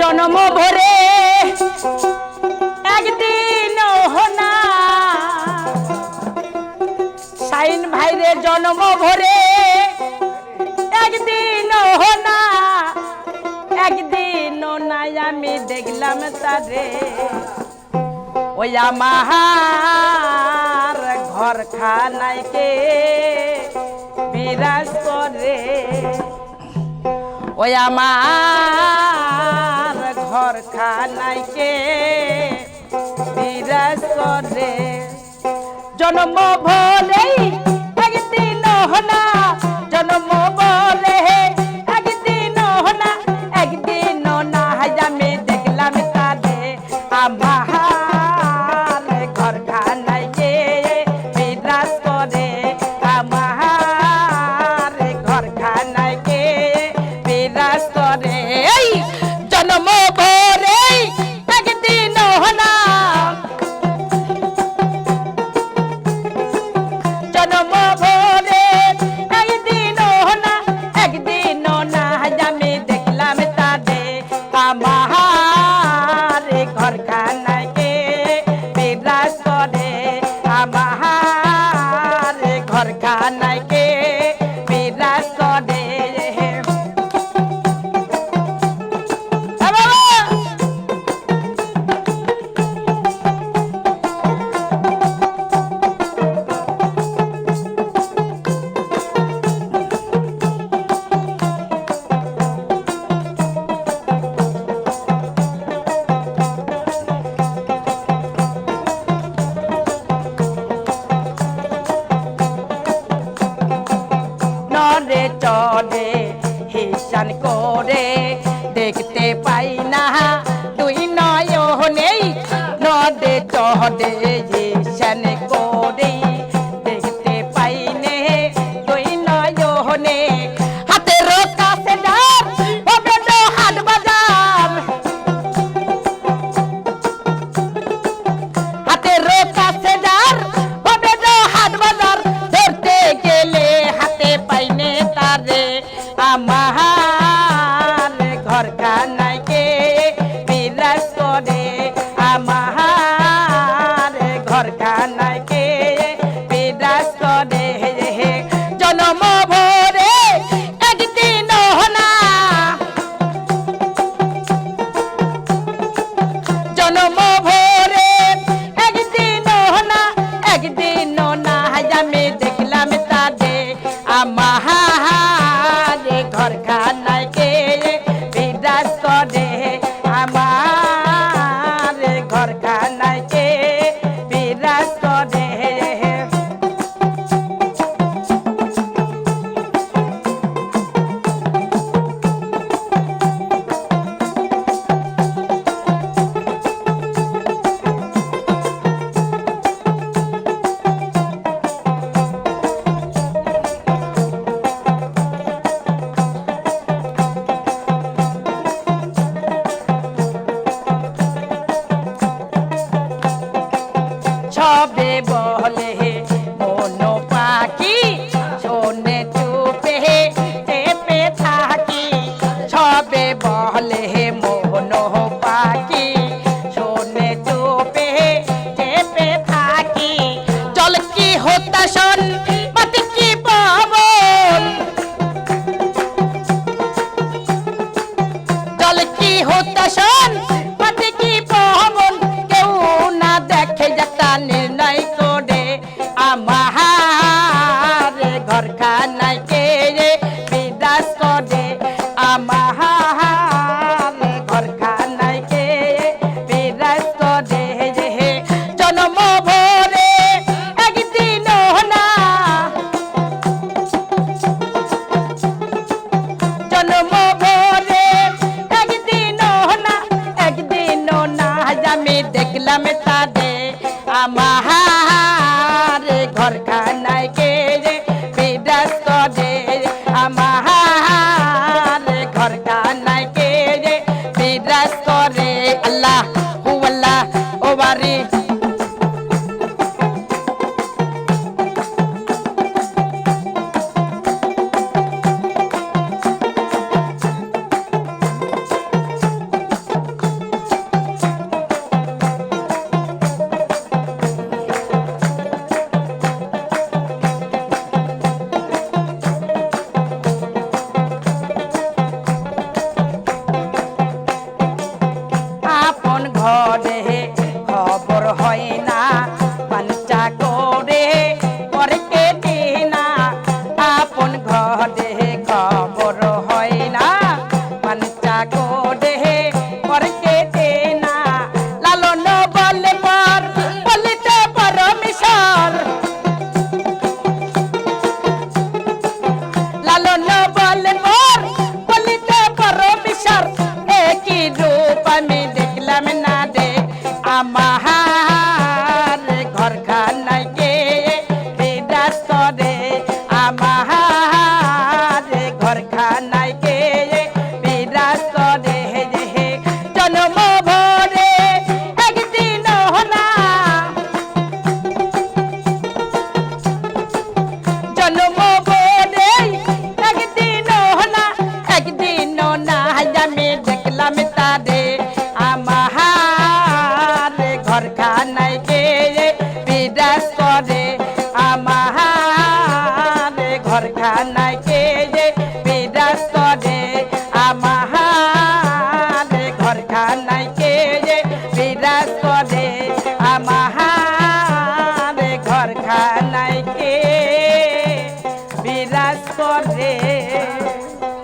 জন্ম ভরে একদিন না। সাইন ভাইরে জন্ম ভরে একদিন না। একদিন নাই আমি দেখলাম তারে। ওয়া মাহার ঘর খানাইকে বিরাজ করে। ওয়া মাহার খানাইকে বিরাজ করে জন্ম ভোলেই একদিন হনা মাহা চলে হিসান করে দেখতে পাই না। দুই নয় নেই নদে চলে। Nada. সবে বলে marcar ঘরখানায় গেয়ে বিদাস করে। বিদাস করে। আমার ঘরখানায় কে